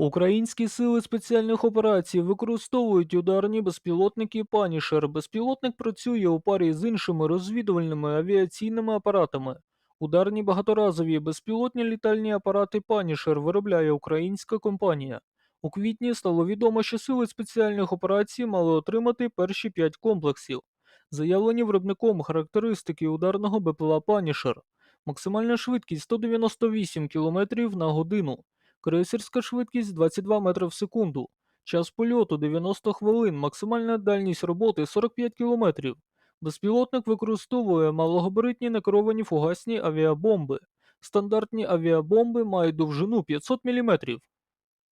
Українські сили спеціальних операцій використовують ударні безпілотники Панішер. Безпілотник працює у парі з іншими розвідувальними авіаційними апаратами. Ударні багаторазові безпілотні літальні апарати Панішер виробляє українська компанія. У квітні стало відомо, що сили спеціальних операцій мали отримати перші п'ять комплексів. Заявлені виробником характеристики ударного БПЛА Панішер. Максимальна швидкість 198 км на годину. Крейсерська швидкість 22 метри в секунду. Час польоту 90 хвилин, максимальна дальність роботи 45 км. Безпілотник використовує малогабаритні некеровані фугасні авіабомби. Стандартні авіабомби мають довжину 500 мм.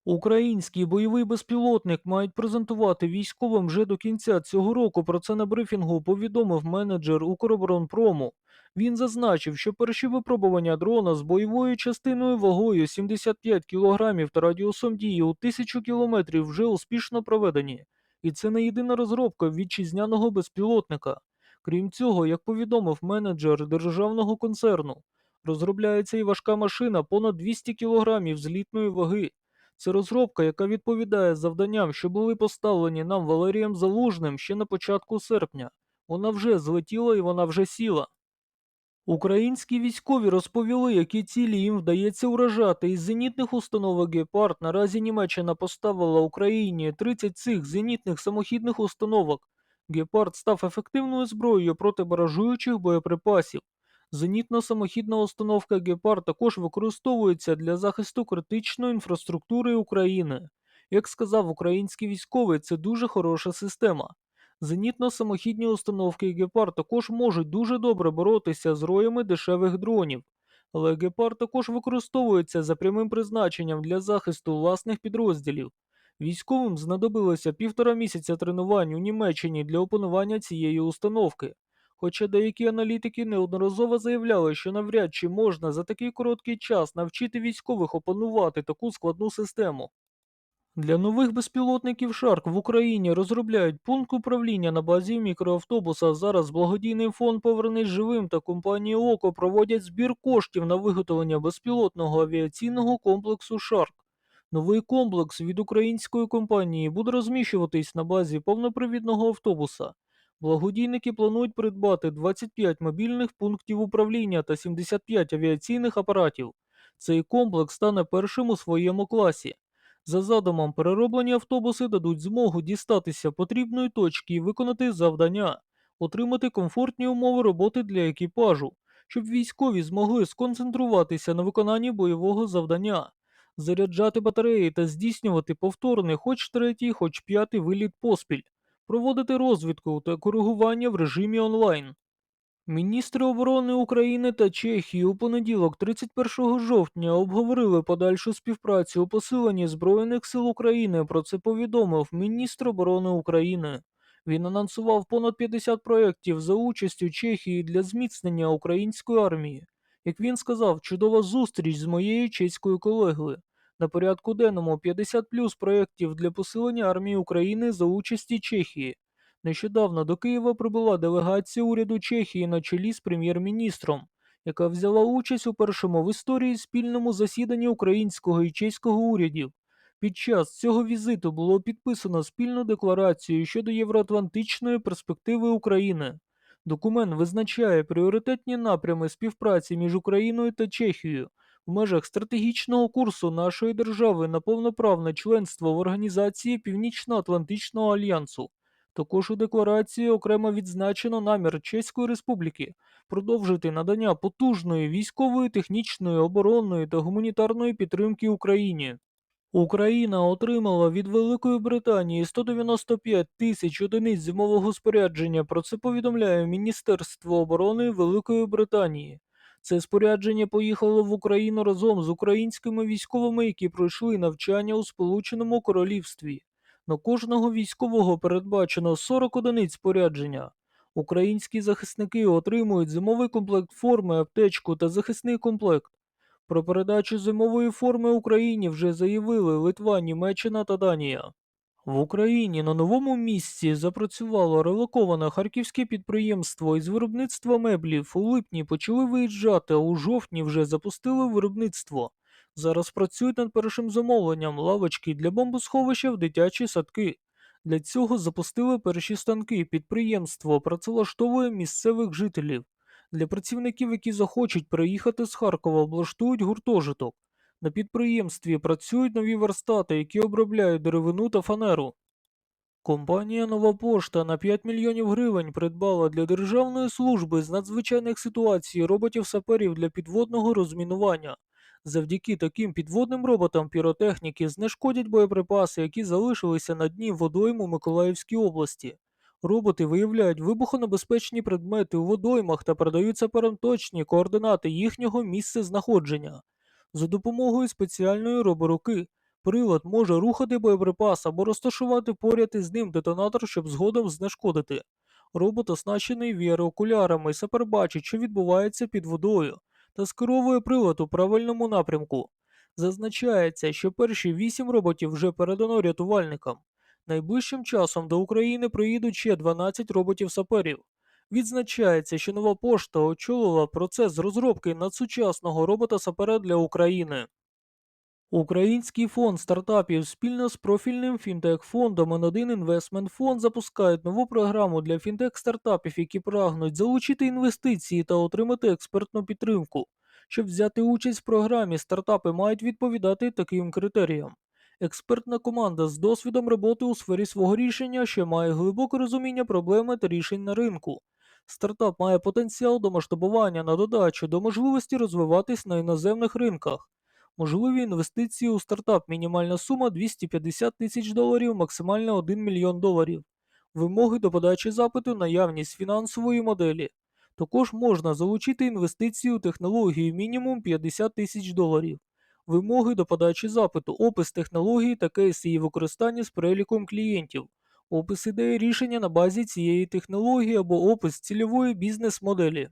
Український бойовий безпілотник мають презентувати військовим вже до кінця цього року. Про це на брифінгу повідомив менеджер Укроборонпрому. Він зазначив, що перші випробування дрона з бойовою частиною вагою 75 кг та радіусом дії у 1000 км вже успішно проведені. І це не єдина розробка вітчизняного безпілотника. Крім цього, як повідомив менеджер державного концерну, розробляється і важка машина понад 200 кг злітної ваги. Це розробка, яка відповідає завданням, що були поставлені нам Валерієм Залужним ще на початку серпня. Вона вже злетіла і вона вже сіла. Українські військові розповіли, які цілі їм вдається уражати. Із зенітних установок Гепард наразі Німеччина поставила Україні 30 цих зенітних самохідних установок. Гепард став ефективною зброєю проти баражуючих боєприпасів. Зенітно-самохідна установка Гепард також використовується для захисту критичної інфраструктури України. Як сказав український військовий, це дуже хороша система. Зенітно-самохідні установки Гепард також можуть дуже добре боротися з роями дешевих дронів. Але Гепард також використовується за прямим призначенням для захисту власних підрозділів. Військовим знадобилося півтора місяця тренувань у Німеччині для опанування цієї установки. Хоча деякі аналітики неодноразово заявляли, що навряд чи можна за такий короткий час навчити військових опанувати таку складну систему. Для нових безпілотників Шарк в Україні розробляють пункт управління на базі мікроавтобуса. Зараз благодійний фонд Повернись живим та компанія ОКО проводять збір коштів на виготовлення безпілотного авіаційного комплексу Шарк. Новий комплекс від української компанії буде розміщуватись на базі повнопривідного автобуса. Благодійники планують придбати 25 мобільних пунктів управління та 75 авіаційних апаратів. Цей комплекс стане першим у своєму класі. За задумом, перероблені автобуси дадуть змогу дістатися потрібної точки і виконати завдання, отримати комфортні умови роботи для екіпажу, щоб військові змогли сконцентруватися на виконанні бойового завдання, заряджати батареї та здійснювати повторний хоч третій, хоч п'ятий виліт поспіль, проводити розвідку та коригування в режимі онлайн. Міністри оборони України та Чехії у понеділок, 31 жовтня, обговорили подальшу співпрацю у посиленні Збройних сил України. Про це повідомив міністр оборони України. Він анонсував понад 50 проєктів за участю Чехії для зміцнення української армії. Як він сказав, чудова зустріч з моєю чеською колегою. На порядку денному 50 плюс проєктів для посилення армії України за участі Чехії. Нещодавно до Києва прибула делегація уряду Чехії на чолі з прем'єр-міністром, яка взяла участь у першому в історії спільному засіданні українського і чеського урядів. Під час цього візиту було підписано спільну декларацію щодо євроатлантичної перспективи України. Документ визначає пріоритетні напрями співпраці між Україною та Чехією в межах стратегічного курсу нашої держави на повноправне членство в Організації Північно-Атлантичного альянсу. Також у декларації окремо відзначено намір Чеської Республіки продовжити надання потужної військової, технічної, оборонної та гуманітарної підтримки Україні. Україна отримала від Великої Британії 195 тисяч одиниць зимового спорядження. Про це повідомляє Міністерство оборони Великої Британії. Це спорядження поїхало в Україну разом з українськими військовими, які пройшли навчання у Сполученому Королівстві. На кожного військового передбачено 40 одиниць спорядження. Українські захисники отримують зимовий комплект форми, аптечку та захисний комплект. Про передачу зимової форми Україні вже заявили Литва, Німеччина та Данія. В Україні на новому місці запрацювало релоковане харківське підприємство із виробництва меблів. У липні почали виїжджати, а у жовтні вже запустили виробництво. Зараз працюють над першим замовленням лавочки для бомбосховища в дитячі садки. Для цього запустили перші станки. Підприємство працевлаштовує місцевих жителів. Для працівників, які захочуть приїхати з Харкова, облаштують гуртожиток. На підприємстві працюють нові верстати, які обробляють деревину та фанеру. Компанія Нова Пошта на 5 мільйонів гривень придбала для Державної служби з надзвичайних ситуацій роботів-саперів для підводного розмінування. Завдяки таким підводним роботам піротехніки знешкодять боєприпаси, які залишилися на дні водойм у Миколаївській області. Роботи виявляють вибухонебезпечні предмети у водоймах та передають саперам точні координати їхнього місця знаходження. За допомогою спеціальної роборуки прилад може рухати боєприпас або розташувати поряд із ним детонатор, щоб згодом знешкодити. Робот оснащений VR-окулярами, сапер бачить, що відбувається під водою, та скеровує прилад у правильному напрямку. Зазначається, що перші вісім роботів вже передано рятувальникам. Найближчим часом до України приїдуть ще 12 роботів-саперів. Відзначається, що нова пошта очолила процес розробки надсучасного робота-сапера для України. Український фонд стартапів спільно з профільним фінтех-фондом N1 Investment Fund запускають нову програму для фінтех-стартапів, які прагнуть залучити інвестиції та отримати експертну підтримку. Щоб взяти участь в програмі, стартапи мають відповідати таким критеріям. Експертна команда з досвідом роботи у сфері свого рішення, що має глибоке розуміння проблеми та рішень на ринку. Стартап має потенціал до масштабування на додачу до можливості розвиватись на іноземних ринках. Можливі інвестиції у стартап мінімальна сума 250 тисяч доларів, максимально 1 мільйон доларів. Вимоги до подачі запиту, наявність фінансової моделі. Також можна залучити інвестиції у технологію мінімум 50 тисяч доларів. Вимоги до подачі запиту, опис технології та кейс її використання з переліком клієнтів, опис ідеї рішення на базі цієї технології або опис цільової бізнес-моделі.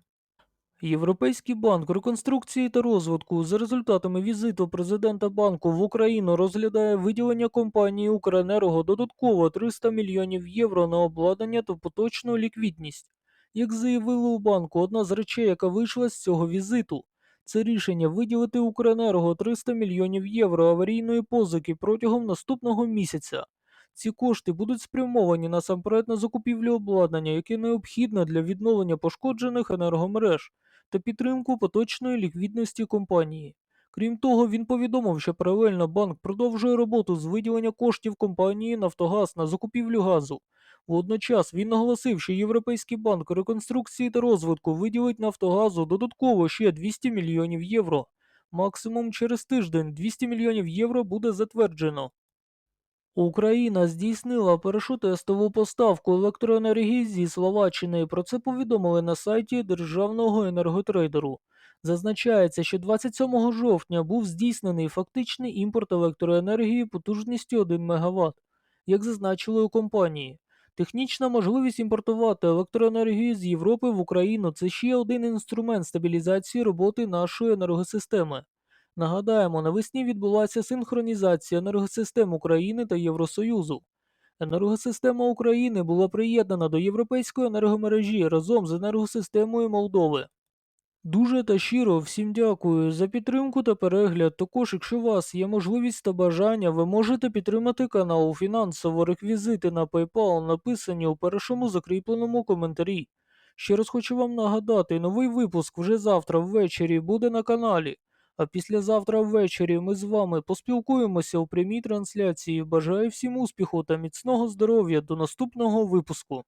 Європейський банк реконструкції та розвитку за результатами візиту президента банку в Україну розглядає виділення компанії Укренерго додатково 300 мільйонів євро на обладнання та поточну ліквідність. Як заявили у банку, одна з речей, яка вийшла з цього візиту, це рішення виділити Укренерго 300 мільйонів євро аварійної позики протягом наступного місяця. Ці кошти будуть спрямовані насамперед на закупівлю обладнання, яке необхідне для відновлення пошкоджених енергомереж та підтримку поточної ліквідності компанії. Крім того, він повідомив, що паралельно банк продовжує роботу з виділення коштів компанії Нафтогаз на закупівлю газу. Водночас він наголосив, що Європейський банк реконструкції та розвитку виділить Нафтогазу додатково ще 200 мільйонів євро. Максимум через тиждень 200 мільйонів євро буде затверджено. Україна здійснила першу тестову поставку електроенергії зі Словаччини. Про це повідомили на сайті Державного енерготрейдеру. Зазначається, що 27 жовтня був здійснений фактичний імпорт електроенергії потужністю 1 МВт, як зазначили у компанії. Технічна можливість імпортувати електроенергію з Європи в Україну це ще один інструмент стабілізації роботи нашої енергосистеми. Нагадаємо, навесні відбулася синхронізація енергосистем України та Євросоюзу. Енергосистема України була приєднана до Європейської енергомережі разом з енергосистемою Молдови. Дуже та щиро всім дякую за підтримку та перегляд. Також, якщо у вас є можливість та бажання, ви можете підтримати канал фінансово. Реквізити на PayPal написані у першому закріпленому коментарі. Ще раз хочу вам нагадати, новий випуск вже завтра ввечері буде на каналі. А післязавтра ввечері ми з вами поспілкуємося у прямій трансляції. Бажаю всім успіху та міцного здоров'я до наступного випуску.